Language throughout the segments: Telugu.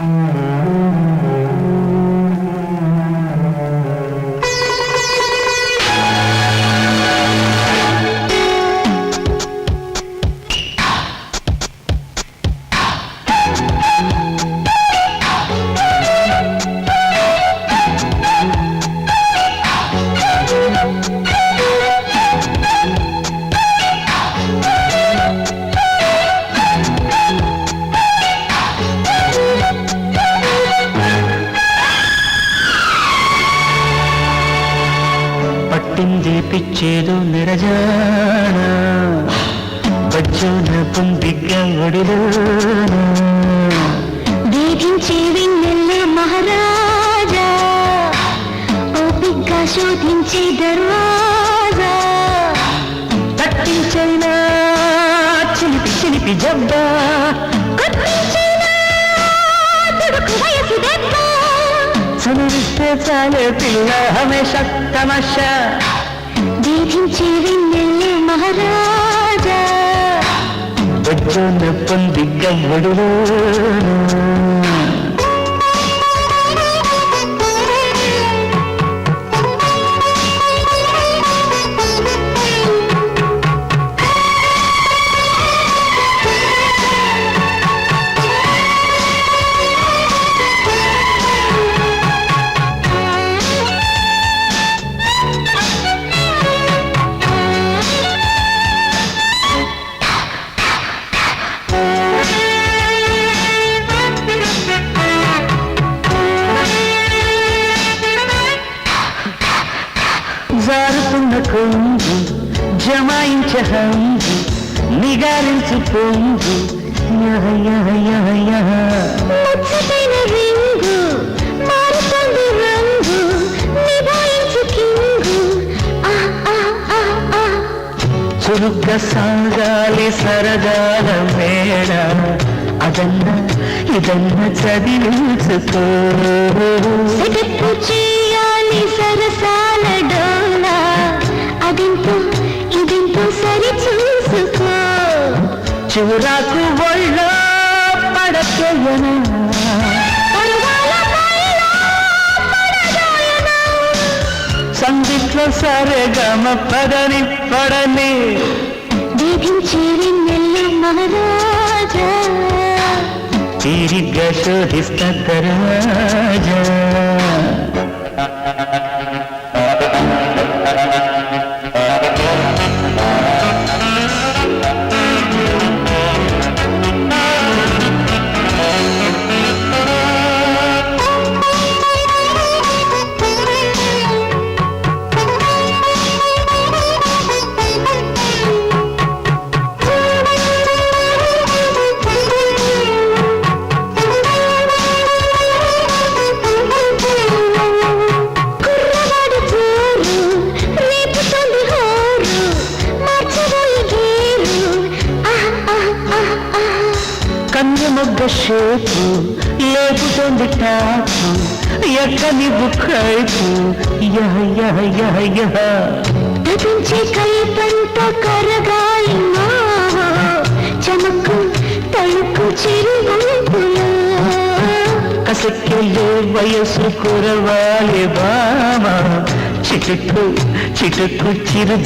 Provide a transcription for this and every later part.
Mm-hmm. పట్టింది పిచ్చేదో నిరజాన? బజ్జోన పొందిగ్గా ఒడిలోన? వేధించే వెన్నెల్ల మహారాజా ఓపిగ్గా శోధించే దర్వాజా. తట్టించైనా చిలిపి చిలిపి జబ్బా చాలే పిల్ల హమేష తమాషా వేధించే వెన్నెల్ల మహారాజా. బజ్జోన పొందిగ్గా ఒడిలోన జారుతున్న కొంగు జమాయించ హంగు నిగారించు పొంగు. ముచ్చటైన రింగు మారుతుంది కింగు. చురుగ్గా సాగాలి సరదాల మేడ అదన్న ఇదన్న చదివించుకో. చేయాలి సరసాల డోలా అదింతో ఇదింతో సరి చూసుకో. చివరాకు ఒళ్ళో పడకేయనా. సందిట్లో సరే గమ పదని పడని. మహారాజా. తీరిగ్గా శోధిస్త తరాజా. మొగ్గ షేపు లేపుతోంది టాపు ఎక్కని బుక్కైపు. యహ యహ యహ యహ. తపించే కల్పంత కరగాలి మావో, చమకు తళుకు చిరువంపులో కసక్కెళ్ళే వయసు కురవాలి బామ చిటుకు చిటుకు చిరు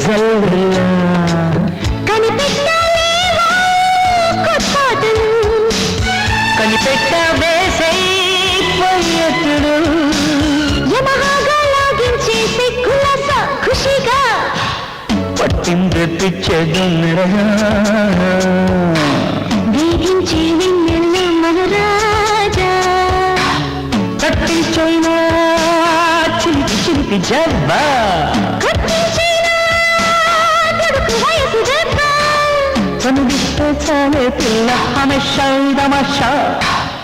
పట్టింది పిచ్చదు తట్టించైనా చిలిపి చిలిపి జబ్బా. చనుడిస్తే చాలే పిల్ల హమేషా